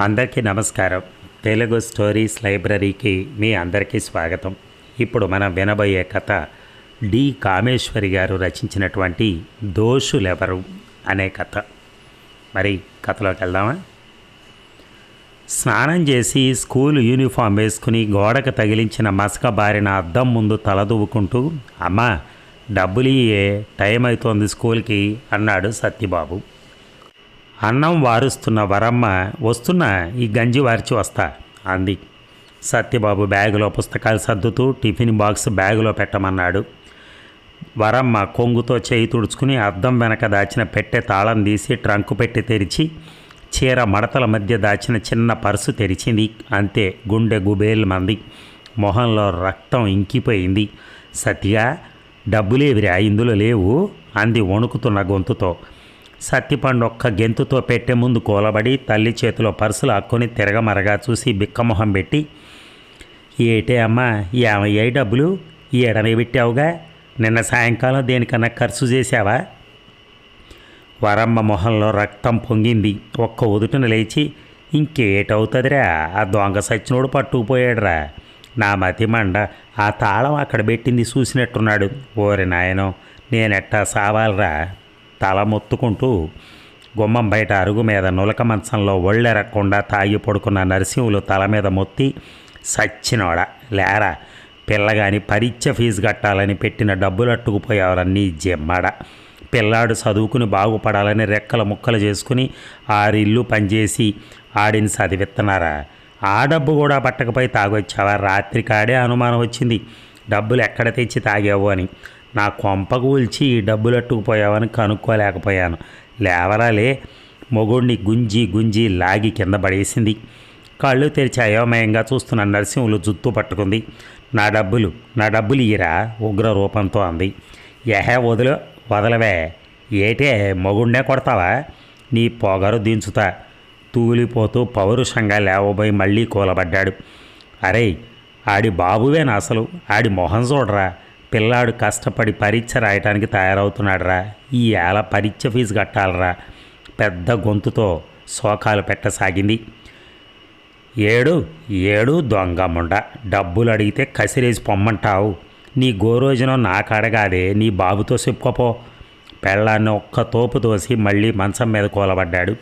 అందరికీ నమస్కారం. తెలుగు స్టోరీస్ లైబ్రరీకి మీ అందరికీ స్వాగతం. ఇప్పుడు మనం వినబోయే కథ డి. కామేశ్వరి గారు రచించినటువంటి దోషులెవరు అనే కథ. మరి కథలోకి వెళ్దామా? స్నానం చేసి స్కూల్ యూనిఫామ్ వేసుకుని గోడకు తగిలించిన మసక బారిన అద్దం ముందు తలదువ్వుకుంటూ అమ్మా డబ్బులు ఇయ్యే టైం అవుతోంది స్కూల్కి అన్నాడు సత్యబాబు. అన్నం వారుస్తున్న వరమ్మ వస్తున్న ఈ గంజి వార్చి వస్తా అంది. సత్యబాబు బ్యాగులో పుస్తకాలు సర్దుతూ టిఫిన్ బాక్స్ బ్యాగులో పెట్టమన్నాడు. వరమ్మ కొంగుతో చేయి తుడుచుకుని అద్దం వెనక దాచిన పెట్టె తాళం తీసి ట్రంకు పెట్టి తెరిచి చీర మడతల మధ్య దాచిన చిన్న పర్సు తెరిచింది. అంతే గుండె గుబేల్ మంది మొహంలో రక్తం ఇంకిపోయింది. సత్య డబ్బులేవిరా ఇందులో లేవు అంది వణుకుతున్న గొంతుతో. సత్తిపండు ఒక్క గెంతుతో పెట్టే ముందు కూలబడి తల్లి చేతిలో పర్సులు అక్కుని తిరగమరగా చూసి బిక్కమొహం పెట్టి ఏటే అమ్మా ఏమయ్యాయి డబ్బులు? ఏడమే పెట్టావుగా? నిన్న సాయంకాలం దేనికన్నా ఖర్చు చేశావా? వరమ్మ మొహంలో రక్తం పొంగింది. ఒక్క ఉదుటిన లేచి ఇంకేటవుతుందిరా? ఆ దొంగ సచ్చినోడు పట్టుకుపోయాడురా. నా మతిమండ ఆ తాళం అక్కడ పెట్టింది చూసినట్టున్నాడు. ఓరి నాయనో నేనెట్టా సావాలరా? తల మొత్తుకుంటూ గుమ్మం బయట అరుగు మీద నులక మంచంలో ఒళ్ళెరక్కుండా తాగి పడుకున్న నరసింహులు తల మీద మొత్తి సచ్చినోడ లేరా పిల్లగాని పరీక్ష ఫీజు కట్టాలని పెట్టిన డబ్బులు అట్టుకుపోయేవారన్నీ జిమ్మడ. పిల్లాడు చదువుకుని బాగుపడాలని రెక్కల ముక్కలు చేసుకుని ఆరిల్లు పనిచేసి ఆడిని చదివిస్తున్నారా ఆ డబ్బు కూడా పట్టకపోయి తాగొచ్చావా? రాత్రి కాడే అనుమానం వచ్చింది. డబ్బులు ఎక్కడ తెచ్చి తాగావు అని. నా కొంపకు కూల్చి డబ్బులు అట్టుకుపోయావని కనుక్కోలేకపోయాను. లేవరాలే మొగుడిని గుంజి గుంజి లాగి కింద పడేసింది. కళ్ళు తెరిచి అయోమయంగా చూస్తున్న నరసింహులు జుత్తు పట్టుకుంది. నా డబ్బులు నా డబ్బులు ఇయ్యరా? ఉగ్ర రూపంతో అంది. ఎహే వదిలు వదలవే. ఏటే మొగుండే కొడతావా? నీ పొగరు దించుతా. తూలిపోతూ పౌరుషంగా లేవబోయి మళ్ళీ కూలబడ్డాడు. అరే ఆడి బాబువేనా అసలు? ఆడి మొహం చూడరా? పిల్లాడు కష్టపడి పరీక్ష రాయటానికి తయారవుతున్నాడురా. ఈ ఏళ పరీక్ష ఫీజు కట్టాలరా. పెద్ద గొంతుతో శోకాలు పెట్టసాగింది. ఏడు ఏడు దొంగమ్ముండ డబ్బులు అడిగితే కసిరేసి పొమ్మంటావు. నీ గోరోజనం నాకడగాదే నీ బాబుతో చెప్పుకోపో. పెళ్ళాన్ని ఒక్క తోపు తోసి మళ్ళీ మంచం మీద కూలబడ్డాడు.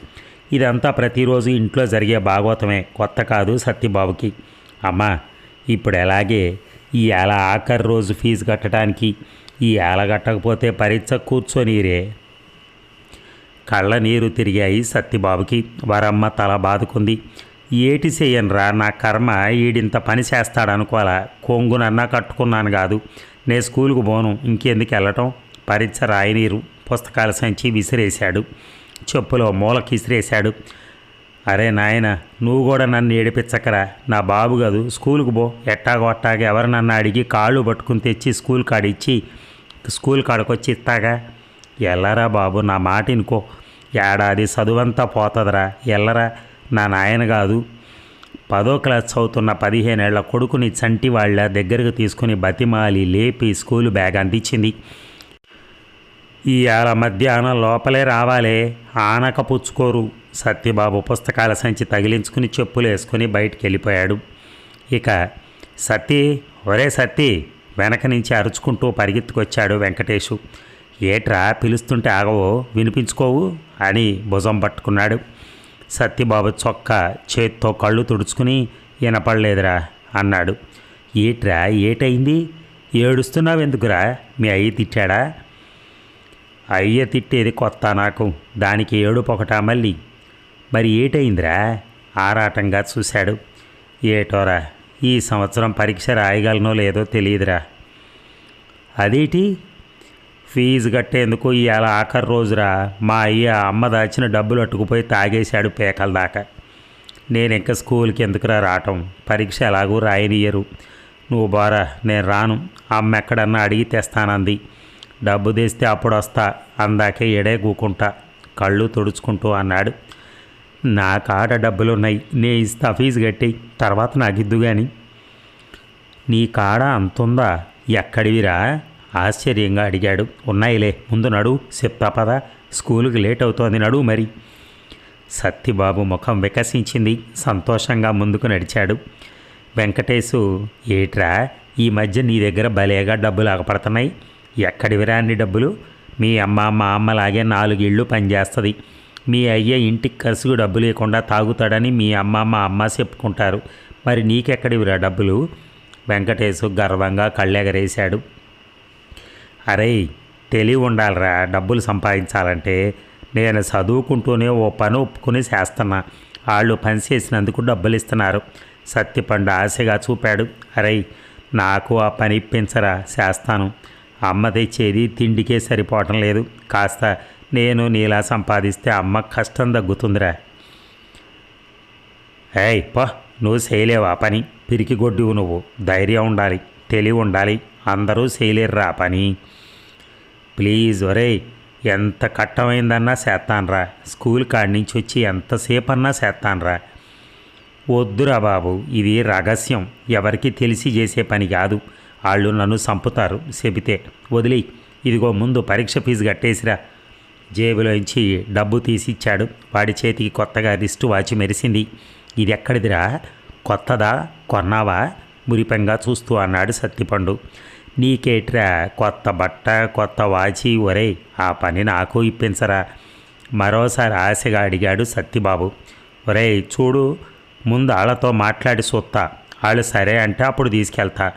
ఇదంతా ప్రతిరోజు ఇంట్లో జరిగే భాగవతమే కొత్త కాదు సత్యబాబుకి. అమ్మా ఇప్పుడు ఎలాగే ఈ ఏళ ఆఖరి రోజు ఫీజు కట్టడానికి ఈ ఏళ కట్టకపోతే పరీక్ష కూర్చొనిరే. కళ్ళ నీరు తిరిగాయి సత్యబాబుకి. వరమ్మ తల బాదుకుంది. ఏటి చేయనురా నా కర్మ ఈడింత పని చేస్తాడనుకోవాలా. కొంగునన్నా కట్టుకున్నాను కాదు. నేను స్కూల్కు పోను ఇంకెందుకు వెళ్ళటం? పరీక్ష రాయనీరు పుస్తకాల సంచి విసిరేశాడు. చెప్పులో మూలకి విసిరేశాడు అరే నాయన నువ్వు కూడా నన్ను ఏడిపించకరా. నా బాబు కాదు స్కూల్కి పో. ఎట్టాగో అట్టాగా ఎవరు నన్ను అడిగి కాళ్ళు పట్టుకుని తెచ్చి స్కూల్ కాడిచ్చి స్కూల్ కాడకొచ్చి ఇస్తాగా? ఎల్లరా బాబు నా మాట ఇనుకో. ఏడాది చదువంతా పోతుందిరా. ఎల్లరా నా నాయన కాదు. పదో క్లాస్ చదువుతున్న పదిహేనేళ్ళ కొడుకుని చంటి వాళ్ళ దగ్గరకు తీసుకుని బతిమాలి లేపి స్కూలు బ్యాగ్ అందించింది. ఇవాళ మధ్యాహ్నం లోపలే రావాలే. ఆనక పుచ్చుకోరు. సత్యబాబు పుస్తకాల సంచి తగిలించుకుని చెప్పులు వేసుకుని బయటికి వెళ్ళిపోయాడు ఇక సత్తి ఒరే సత్తి వెనక నుంచి అరుచుకుంటూ పరిగెత్తుకొచ్చాడు వెంకటేషు ఏట్రా పిలుస్తుంటే ఆగవో? వినిపించుకోవు? అని భుజం పట్టుకున్నాడు. సత్యబాబు చొక్క చేత్తో కళ్ళు తుడుచుకుని వినపడలేదురా అన్నాడు. ఏట్రా? ఏటైంది ఏడుస్తున్నావు ఎందుకురా మీ అయ్యి తిట్టాడా? అయ్య తిట్టేది కొత్త నాకు. దానికి ఏడుపొకటా మళ్ళీ. మరి ఏటైందిరా ఆరాటంగా చూశాడు. ఏటోరా? ఈ సంవత్సరం పరీక్ష రాయగలనో లేదో తెలియదురా. అదేటి? ఫీజు కట్టేందుకు ఇవాళ ఆఖరి రోజురా. మా అయ్య అమ్మ దాచిన డబ్బులు అట్టుకుపోయి తాగేశాడు పేకల దాకా. నేను ఇంకా స్కూల్కి ఎందుకురా రావటం? పరీక్ష ఎలాగూ రాయనియ్యరు నువ్వు బారా నేను రాను. అమ్మ ఎక్కడన్నా అడిగి తెస్తానంది. డబ్బు తెస్తే అప్పుడు వస్తా అందాకే ఎడే కూకుంటా కళ్ళు తుడుచుకుంటూ అన్నాడు. నా కాడ డబ్బులున్నాయి నే ఇస్తా ఫీజు కట్టి తర్వాత నాకు ఇద్దు కానీ నీ కాడ అంతుందా ఎక్కడివిరా? ఆశ్చర్యంగా అడిగాడు. ఉన్నాయిలే ముందు నడు చెప్తా పదా స్కూలుకి లేట్ అవుతోంది నడు మరి. సత్తిబాబు ముఖం వికసించింది సంతోషంగా ముందుకు నడిచాడు. వెంకటేశు ఏట్రా ఈ మధ్య నీ దగ్గర భలేగా డబ్బులు ఆగపడుతున్నాయి ఎక్కడివిరా అన్ని డబ్బులు? మీ అమ్మ మా అమ్మలాగే నాలుగు ఇళ్ళు పనిచేస్తుంది. మీ అయ్య ఇంటికి కసుగు డబ్బులు లేకుండా తాగుతాడని మీ అమ్మ మా అమ్మ చెప్పుకుంటారు. మరి నీకెక్కడివిరా డబ్బులు? వెంకటేశు గర్వంగా కళ్ళెగరేశాడు. అరే తెలివి ఉండాలిరా. డబ్బులు సంపాదించాలంటే నేను చదువుకుంటూనే ఓ పని ఒప్పుకుని చేస్తున్నా. వాళ్ళు పని చేసినందుకు డబ్బులు ఇస్తున్నారు. సత్యపండు ఆశగా చూపాడు. అరే నాకు ఆ పని ఇప్పించరా? చేస్తాను. అమ్మ తెచ్చేది తిండికే సరిపోవటం లేదు. కాస్త నేను నీలా సంపాదిస్తే అమ్మ కష్టం తగ్గుతుందిరా. ఏయ్ పో నువ్వు చేయలేవు ఆ పని. పిరికిగొడ్డువు నువ్వు. ధైర్యం ఉండాలి తెలివి ఉండాలి. అందరూ చేయలేరురా ఆ పని. ప్లీజ్ ఒరే ఎంత కట్టమైందన్నా చేస్తానరా. స్కూల్ కాడి నుంచి వచ్చి ఎంతసేపు అన్నా చేస్తానరా. వద్దురా బాబు ఇది రహస్యం. ఎవరికి తెలిసి చేసే పని కాదు. వాళ్ళు నన్ను చంపుతారు. చెబితే వదిలి ఇదిగో ముందు పరీక్ష ఫీజు కట్టేసిరా. జేబులోంచి డబ్బు తీసి ఇచ్చాడు వాడి చేతికి కొత్తగా రిస్ట్ వాచి మెరిసింది. ఇది ఎక్కడిదిరా కొత్తదా? కొన్నావా? మురిపంగా చూస్తూ అన్నాడు సత్తిపండు. నీకేట్రా కొత్త బట్ట కొత్త వాచి? ఒరే ఆ పని నాకు ఇప్పించరా? మరోసారి ఆశగా అడిగాడు సత్తిబాబు. ఒరే చూడు ముందు వాళ్ళతో మాట్లాడి చూస్తా వాళ్ళు సరే అంటే అప్పుడు తీసుకెళ్తా.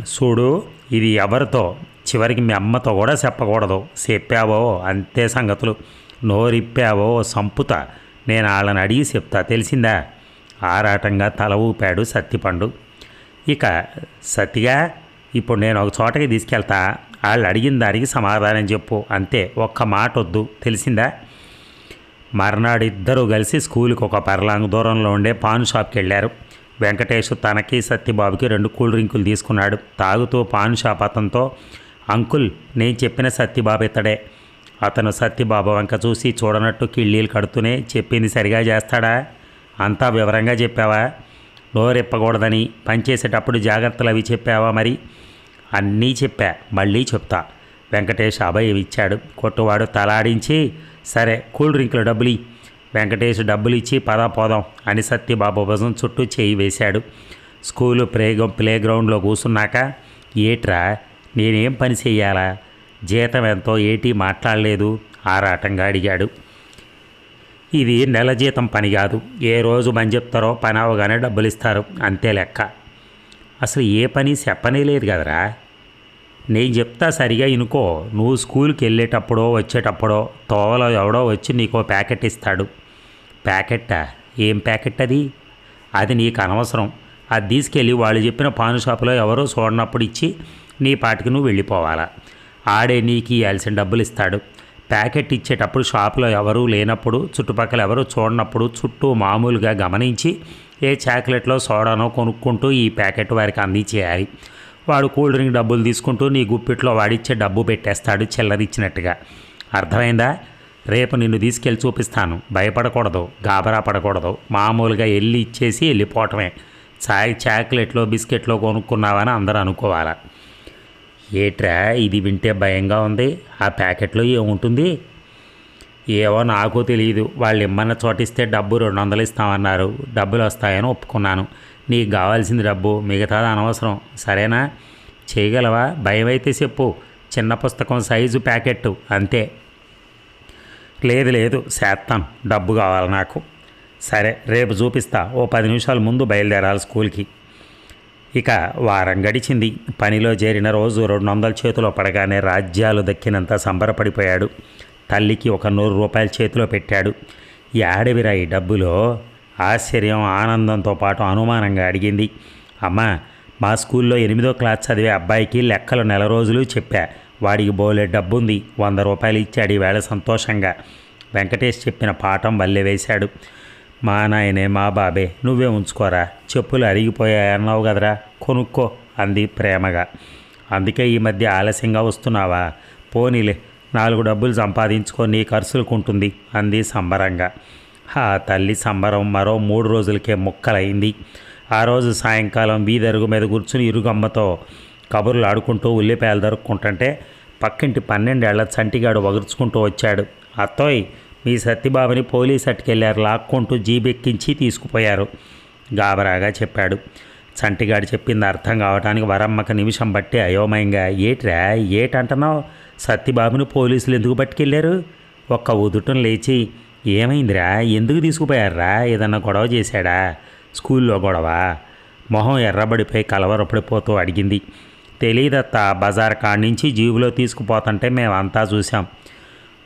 చూడు ఇది ఎవరితో? చివరికి మీ అమ్మతో కూడా చెప్పకూడదు. చెప్పావో? అంతే సంగతులు. నోరిప్పావో? సంపుతా. నేను వాళ్ళని అడిగి చెప్తా. తెలిసిందా? ఆరాటంగా తల ఊపాడు సత్తిపండు. ఇక సతిగా ఇప్పుడు నేను ఒక చోటకి తీసుకెళ్తా. వాళ్ళు అడిగిన దానికి సమాధానం చెప్పు. అంతే. ఒక్క మాట వద్దు. తెలిసిందా? మర్నాడు ఇద్దరూ కలిసి స్కూల్కి ఒక పర్లాంగ్ దూరంలో ఉండే పాన్ షాప్కి వెళ్ళారు వెంకటేష్ తనకి సత్యబాబుకి రెండు కూల్ డ్రింకులు తీసుకున్నాడు. తాగుతూ పాన్ షాపతంతో అంకుల్ నేను చెప్పిన సత్యబాబు ఇతడే. అతను సత్యబాబు వంక చూసి చూడనట్టు కిళ్ళీలు కడుతూనే చెప్పింది సరిగా చేస్తాడా? అంతా వివరంగా చెప్పావా? నోరెప్పకూడదని పనిచేసేటప్పుడు జాగ్రత్తలు అవి చెప్పావా మరి? అన్నీ చెప్పా. మళ్ళీ చెప్తా. వెంకటేష్ అభయం ఇచ్చాడు. కొట్టువాడు తలాడించి సరే కూల్ డ్రింకుల డబ్బులు వెంకటేష్ డబ్బులు ఇచ్చి పదా పోదాం అని సత్యబాబు భుజం చుట్టూ చేయి వేశాడు. స్కూలు ప్లే ప్లే గ్రౌండ్లో కూర్చున్నాక ఏట్రా నేనేం పని చెయ్యాలా? జీతం ఎంతో ఏటి మాట్లాడలేదు ఆరాటంగా అడిగాడు. ఇది నెల జీతం పని కాదు. ఏ రోజు పని చెప్తారో పని అవగానే డబ్బులు ఇస్తారు అంతే లెక్క. అసలు ఏ పని చెప్పనే లేదు కదరా. నేను చెప్తా సరిగా ఇనుకో. నువ్వు స్కూల్కి వెళ్ళేటప్పుడో వచ్చేటప్పుడో తోవలో ఎవడో వచ్చి నీకో ప్యాకెట్ ఇస్తాడు. ప్యాకెట్టా? ఏం ప్యాకెట్ అది అది నీకు అనవసరం. అది తీసుకెళ్ళి వాళ్ళు చెప్పిన పాన్ షాపులో ఎవరో చూడనప్పుడు ఇచ్చి నీ పాటికి నువ్వు వెళ్ళిపోవాలా. ఆడే నీకు ఇవ్వాల్సిన డబ్బులు ఇస్తాడు. ప్యాకెట్ ఇచ్చేటప్పుడు షాపులో ఎవరూ లేనప్పుడు చుట్టుపక్కల ఎవరు చూడనప్పుడు చుట్టూ మామూలుగా గమనించి ఏ చాక్లెట్లో సోడానో కొనుక్కుంటూ ఈ ప్యాకెట్ వారికి అందించేయాలి. వాడు కూల్ డ్రింక్ డబ్బులు తీసుకుంటూ నీ గుప్పిట్లో వాడిచ్చే డబ్బు పెట్టేస్తాడు చిల్లరిచ్చినట్టుగా. అర్థమైందా? రేపు నిన్ను తీసుకెళ్ళి చూపిస్తాను. భయపడకూడదు గాబరా పడకూడదు. మామూలుగా వెళ్ళి ఇచ్చేసి వెళ్ళిపోవటమే. చాయ్ చాక్లెట్లో బిస్కెట్లో కొనుక్కున్నావని అందరూ అనుకోవాలా. ఏట్రా ఇది వింటే భయంగా ఉంది. ఆ ప్యాకెట్లో ఏముంటుంది? ఏవో నాకు తెలియదు వాళ్ళు ఇమ్మన్న చోటిస్తే డబ్బు రెండు వందలు ఇస్తామన్నారు. డబ్బులు వస్తాయని ఒప్పుకున్నాను. నీకు కావాల్సింది డబ్బు మిగతాది అనవసరం. సరేనా? చేయగలవా? భయం అయితే చెప్పు. చిన్న పుస్తకం సైజు ప్యాకెట్ అంతే. లేదు లేదు చేస్తాను డబ్బు కావాలి నాకు. సరే రేపు చూపిస్తా. ఓ పది నిమిషాల ముందు బయలుదేరాలి స్కూల్కి. ఇక వారం గడిచింది. పనిలో చేరిన రోజు రెండు వందల చేతిలో పడగానే రాజ్యాలు దక్కినంత సంబరపడిపోయాడు. తల్లికి ఒక నూరు రూపాయలు చేతిలో పెట్టాడు. యాడవిరా ఈ డబ్బులో? ఆశ్చర్యం ఆనందంతో పాటు అనుమానంగా అడిగింది. అమ్మా మా స్కూల్లో ఎనిమిదో క్లాస్ చదివే అబ్బాయికి లెక్కలు నెల రోజులు చెప్పా. వాడికి బోలే డబ్బుంది. వంద రూపాయలు ఇచ్చాడు. ఈవేళ సంతోషంగా. వెంకటేష్ చెప్పిన పాఠం వల్లే వేశాడు. మా నాయనే మా బాబే నువ్వే ఉంచుకోరా. చెప్పులు అరిగిపోయాయన్నావు కదరా. కొనుక్కో అంది ప్రేమగా. అందుకే ఈ మధ్య ఆలస్యంగా వస్తున్నావా? పోనీలే. నాలుగు డబ్బులు సంపాదించుకో నీ ఖర్చులకుంటుంది అంది సంబరంగా. ఆ తల్లి సంబరం మరో మూడు రోజులకే ముక్కలైంది. ఆ రోజు సాయంకాలం వీధరుగు మీద కూర్చుని ఇరుగమ్మతో కబుర్లు ఆడుకుంటూ ఉల్లిపాయలు దొరుక్కుంటుంటే పక్కింటి పన్నెండేళ్ళ చంటిగాడు వగుర్చుకుంటూ వచ్చాడు. అత్తోయ్ మీ సత్యబాబుని పోలీస్ అట్టుకెళ్ళారు లాక్కుంటూ జీబెక్కించి తీసుకుపోయారు గాబరాగా చెప్పాడు. చంటిగాడు చెప్పింది అర్థం కావటానికి వరమ్మక నిమిషం బట్టి అయోమయంగా ఏట్రా ఏటంటున్నావు? సత్యబాబుని పోలీసులు ఎందుకు పట్టుకెళ్ళారు ఒక్క ఉదుటం లేచి ఏమైందిరా ఎందుకు తీసుకుపోయారా ఏదన్నా గొడవ చేశాడా? స్కూల్లో గొడవ? మొహం ఎర్రబడిపోయి కలవరపడిపోతూ అడిగింది. తెలియదత్త బజార్ కాడి నుంచి జీబులో తీసుకుపోతుంటే మేమంతా చూసాం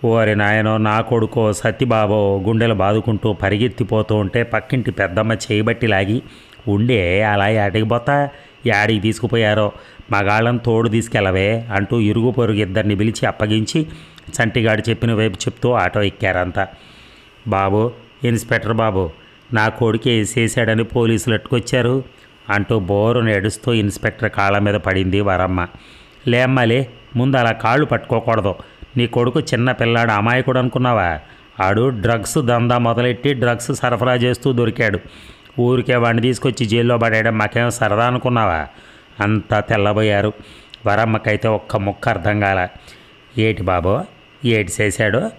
ఓరి నాయనో నా కొడుకో సత్యబాబో గుండెలు బాదుకుంటూ పరిగెత్తిపోతూ ఉంటే పక్కింటి పెద్దమ్మ చేయబట్టి లాగి ఉండే అలా ఏటికి పోతా? యాడికి తీసుకుపోయారో? మగాళ్ళని తోడు తీసుకెళ్ళవే? అంటూ ఇరుగు పొరుగు ఇద్దరిని పిలిచి అప్పగించి చంటిగాడు చెప్పిన వైపు చెప్తూ ఆటో ఎక్కారంతా. బాబు ఇన్స్పెక్టర్ బాబు నా కొడుకు వేసేసాడని పోలీసులు అట్టుకొచ్చారు. అంటూ బోరును ఏడుస్తూ ఇన్స్పెక్టర్ కాళ్ళ మీద పడింది వరమ్మ. లేమ్మలే ముందు అలా కాళ్ళు పట్టుకోకూడదు. నీ కొడుకు చిన్న పిల్లాడు అమాయకుడు అనుకున్నావా? ఆడు డ్రగ్స్ దందా మొదలెట్టి డ్రగ్స్ సరఫరా చేస్తూ దొరికాడు. ఊరికే వాడిని తీసుకొచ్చి జైల్లో పడేయడం మాకేం సరదా అనుకున్నావా? అంతా తెల్లబోయారు. వరమ్మకైతే ఒక్క ముక్క అర్థం కాల. ఏటి బాబు ఏటి చేశాడు?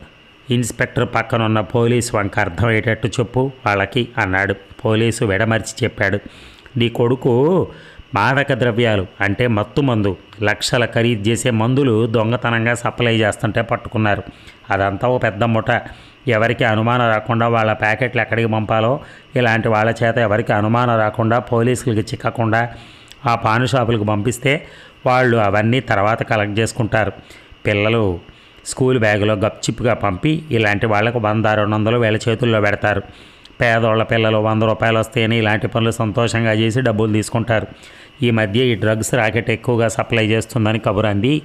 ఇన్స్పెక్టర్ పక్కన ఉన్న పోలీసు వంక అర్థమయ్యేటట్టు చెప్పు వాళ్ళకి అన్నాడు. పోలీసు విడమర్చి చెప్పాడు. నీ కొడుకు మాదక ద్రవ్యాలు అంటే మత్తు మందు లక్షల ఖరీదు చేసే మందులు దొంగతనంగా సప్లై చేస్తుంటే పట్టుకున్నారు. అదంతా ఓ పెద్ద ముఠ. ఎవరికి అనుమానం రాకుండా వాళ్ళ ప్యాకెట్లు ఎక్కడికి పంపాలో ఇలాంటి వాళ్ళ చేత ఎవరికి అనుమానం రాకుండా పోలీసులకి చిక్కకుండా ఆ పాను షాపులకు పంపిస్తే వాళ్ళు అవన్నీ తర్వాత కలెక్ట్ చేసుకుంటారు. పిల్లలు స్కూల్ బ్యాగులో గప్చిప్గా పంపి ఇలాంటి వాళ్ళకు వంద రెండు వందలు వేల చేతుల్లో పెడతారు. పేదోళ్ళ పిల్లలు వంద రూపాయలు వస్తేనే ఇలాంటి పనులు సంతోషంగా చేసి డబ్బులు తీసుకుంటారు. ఈ మధ్య ఈ డ్రగ్స్ రాకెట్ ఎక్కువగా సప్లై చేస్తుందని కబురు అంది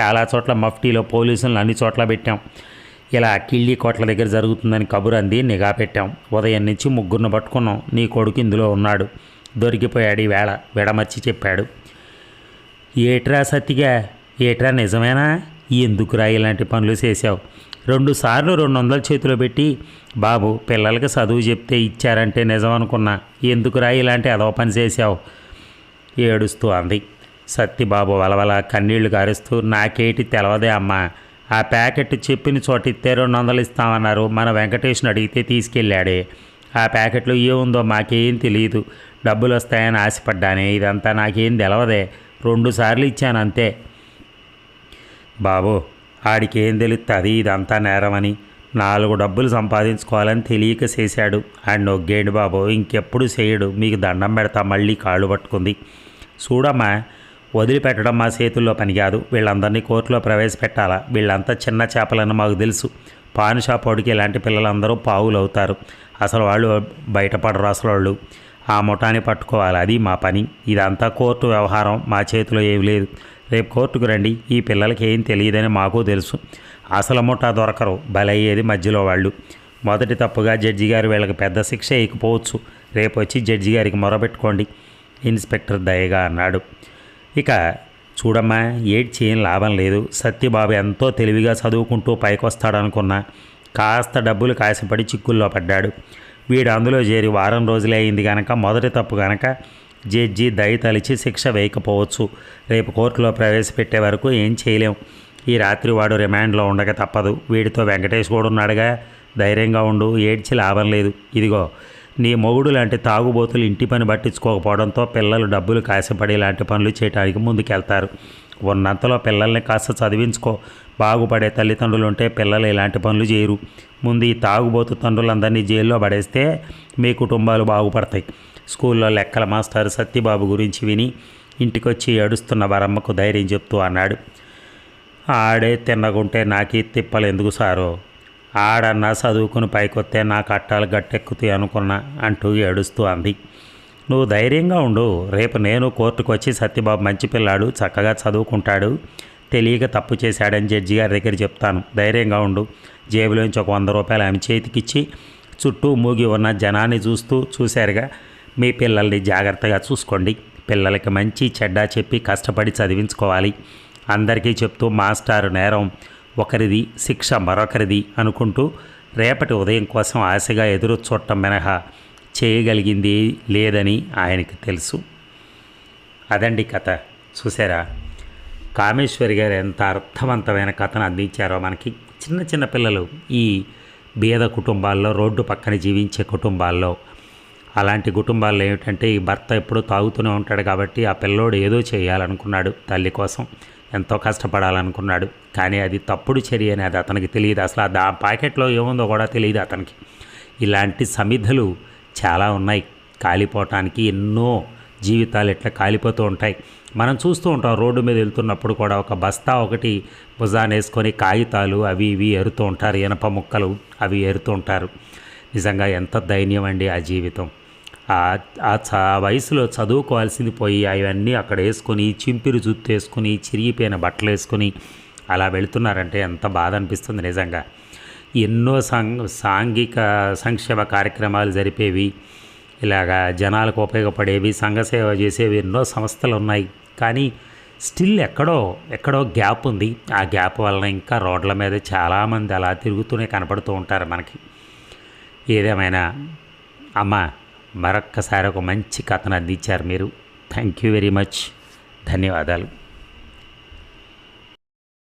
చాలా చోట్ల మఫ్టీలో పోలీసులను అన్ని చోట్ల పెట్టాం. ఇలా కిళ్ళి కోట్ల దగ్గర జరుగుతుందని కబురు అంది నిఘా పెట్టాం. ఉదయం నుంచి ముగ్గురిని పట్టుకున్నాం. నీ కొడుకు ఇందులో ఉన్నాడు. దొరికిపోయాడు ఈ వేళ. విడమర్చి చెప్పాడు. ఏట్రా సత్తిగా? ఏట్రా నిజమేనా? ఎందుకురా ఇలాంటి పనులు చేసావు రెండు సార్లు రెండు వందల చేతిలో పెట్టి బాబు పిల్లలకి చదువు చెప్తే ఇచ్చారంటే నిజం అనుకున్నా. ఎందుకురా ఇలాంటి అదవ పని చేసావు ఏడుస్తూ అంది. సత్తిబాబు వలవల కన్నీళ్ళు కారుస్తూ నాకేటి తెలవదే అమ్మా. ఆ ప్యాకెట్ చెప్పిన చోట ఇస్తే రెండు వందలు ఇస్తామన్నారు. మన వెంకటేష్ని అడిగితే తీసుకెళ్ళాడే. ఆ ప్యాకెట్లో ఏముందో మాకేం తెలియదు డబ్బులు వస్తాయని ఆశపడ్డానే. ఇదంతా నాకేం తెలవదే. రెండు సార్లు ఇచ్చాను అంతే బాబు ఆడికి ఏం తెలుస్తుంది ఇదంతా నేరమని. నాలుగు డబ్బులు సంపాదించుకోవాలని తెలియక చేశాడు. ఆడు నొగ్గేడు బాబు ఇంకెప్పుడు చేయడు. మీకు దండం పెడతా మళ్ళీ కాళ్ళు పట్టుకుంది. చూడమ్మా వదిలిపెట్టడం మా చేతుల్లో పని కాదు వీళ్ళందరినీ కోర్టులో ప్రవేశపెట్టాలా? వీళ్ళంతా చిన్న చేపలని మాకు తెలుసు. పాన్ షాప్ వాడికి ఇలాంటి పిల్లలందరూ పావులు అవుతారు అసలు వాళ్ళు బయటపడరు అసలు వాళ్ళు ఆ ముఠాన్ని పట్టుకోవాలి. అది మా పని. ఇదంతా కోర్టు వ్యవహారం. మా చేతిలో ఏమి లేదు. రేపు కోర్టుకు రండి. ఈ పిల్లలకి ఏం తెలియదని మాకు తెలుసు. అసలు ముఠా దొరకరు. బలయ్యేది మధ్యలో వాళ్ళు. మొదటి తప్పుగా జడ్జి గారు వీళ్ళకి పెద్ద శిక్ష ఇకపోవచ్చు. రేపు వచ్చి జడ్జి గారికి మొరబెట్టుకోండి ఇన్స్పెక్టర్ దయగా అన్నాడు. ఇక చూడమ్మా ఏడ్చి ఏం లాభం లేదు. సత్యబాబు ఎంతో తెలివిగా చదువుకుంటూ పైకొస్తాడనుకున్నా కాస్త డబ్బులు కాసిపడి చిక్కుల్లో పడ్డాడు. వీడు అందులో చేరి వారం రోజులే అయింది కనుక మొదటి తప్పు కనుక జడ్జి దయ తలిచి శిక్ష వేయకపోవచ్చు. రేపు కోర్టులో ప్రవేశపెట్టే వరకు ఏం చేయలేం. ఈ రాత్రి వాడు రిమాండ్లో ఉండక తప్పదు. వీడితో వెంకటేష్ కూడా ఉన్నాడుగా. ధైర్యంగా ఉండు. ఏడ్చి లాభం లేదు. ఇదిగో నీ మొగుడు లాంటి తాగుబోతులు ఇంటి పని పట్టించుకోకపోవడంతో పిల్లలు డబ్బులు కాసిపడి ఇలాంటి పనులు చేయడానికి ముందుకెళ్తారు. ఉన్నంతలో పిల్లల్ని కాస్త చదివించుకో. బాగుపడే తల్లిదండ్రులు ఉంటే పిల్లలు ఇలాంటి పనులు చేయరు. ముందు ఈ తాగుబోతు తండ్రులందరినీ జైల్లో పడేస్తే మీ కుటుంబాలు బాగుపడతాయి. స్కూల్లో లెక్కల మాస్టర్ సత్యబాబు గురించి విని ఇంటికొచ్చి ఏడుస్తున్న వరమ్మకు ధైర్యం చెప్తూ అన్నాడు. ఆడే తిన్నగుంటే నాకీ తిప్పలు ఎందుకు సారో? ఆడన్నా చదువుకుని పైకొస్తే నా కట్టాలు గట్టెక్కుతాయి అనుకున్నా అంటూ ఏడుస్తూ అంది. నువ్వు ధైర్యంగా ఉండు. రేపు నేను కోర్టుకు వచ్చి సత్యబాబు మంచి పిల్లాడు చక్కగా చదువుకుంటాడు. తెలియక తప్పు చేశాడని జడ్జి గారి దగ్గర చెప్తాను. ధైర్యంగా ఉండు. జేబులోంచి ఒక వంద రూపాయలు ఆమె చేతికిచ్చి చుట్టూ మూగి ఉన్న జనాన్ని చూస్తూ చూశారుగా. మీ పిల్లల్ని జాగ్రత్తగా చూసుకోండి. పిల్లలకి మంచి చెడ్డ చెప్పి కష్టపడి చదివించుకోవాలి. అందరికీ చెప్తూ మాస్టారు నేరం ఒకరిది శిక్ష మరొకరిది అనుకుంటూ రేపటి ఉదయం కోసం ఆశగా ఎదురు చూడటం మినహా చేయగలిగింది లేదని ఆయనకి తెలుసు. అదండి కథ. చూసారా కామేశ్వరి గారు ఎంత అర్థవంతమైన కథను అందించారో మనకి. చిన్న చిన్న పిల్లలు ఈ బీద కుటుంబాల్లో రోడ్డు పక్కన జీవించే కుటుంబాల్లో అలాంటి కుటుంబాల్లో ఏమిటంటే ఈ భర్త ఎప్పుడూ తాగుతూనే ఉంటాడు కాబట్టి ఆ పిల్లోడు ఏదో చేయాలనుకున్నాడు తల్లి కోసం. ఎంతో కష్టపడాలనుకున్నాడు. కానీ అది తప్పుడు చర్య అనేది అతనికి తెలియదు. అసలు ఆ దా ప్యాకెట్లో ఏముందో కూడా తెలియదు అతనికి. ఇలాంటి సమిధలు చాలా ఉన్నాయి. కాలిపోవటానికి ఎన్నో జీవితాలు ఇట్లా కాలిపోతూ ఉంటాయి. మనం చూస్తూ ఉంటాం రోడ్డు మీద వెళ్తున్నప్పుడు కూడా ఒక బస్తా ఒకటి భుజాన వేసుకొని కాగితాలు అవి ఇవి ఎరుతూ ఉంటారు. ఇనప ముక్కలు అవి ఎరుతూ ఉంటారు. నిజంగా ఎంత దైన్యం అండి ఆ జీవితం. ఆ- చ ఆ వయసులో చదువుకోవాల్సింది పోయి అవన్నీ అక్కడ వేసుకొని చింపిరి జుత్తు వేసుకొని చిరిగిపోయిన బట్టలు వేసుకొని అలా వెళుతున్నారంటే ఎంత బాధ అనిపిస్తుంది నిజంగా. ఎన్నో సాంగ్ సాంఘిక సంక్షేమ కార్యక్రమాలు జరిపేవి ఇలాగా జనాలకు ఉపయోగపడేవి సంఘసేవ చేసేవి ఎన్నో సంస్థలు ఉన్నాయి. కానీ స్టిల్ ఎక్కడో ఎక్కడో గ్యాప్ ఉంది. ఆ గ్యాప్ వలన ఇంకా రోడ్ల మీద చాలామంది అలా తిరుగుతూనే కనపడుతూ ఉంటారు మనకి. ఏదేమైనా అమ్మ మరొక్కసారి ఒక మంచి కథను అందించారు మీరు. థ్యాంక్ యూ వెరీ మచ్ ధన్యవాదాలు.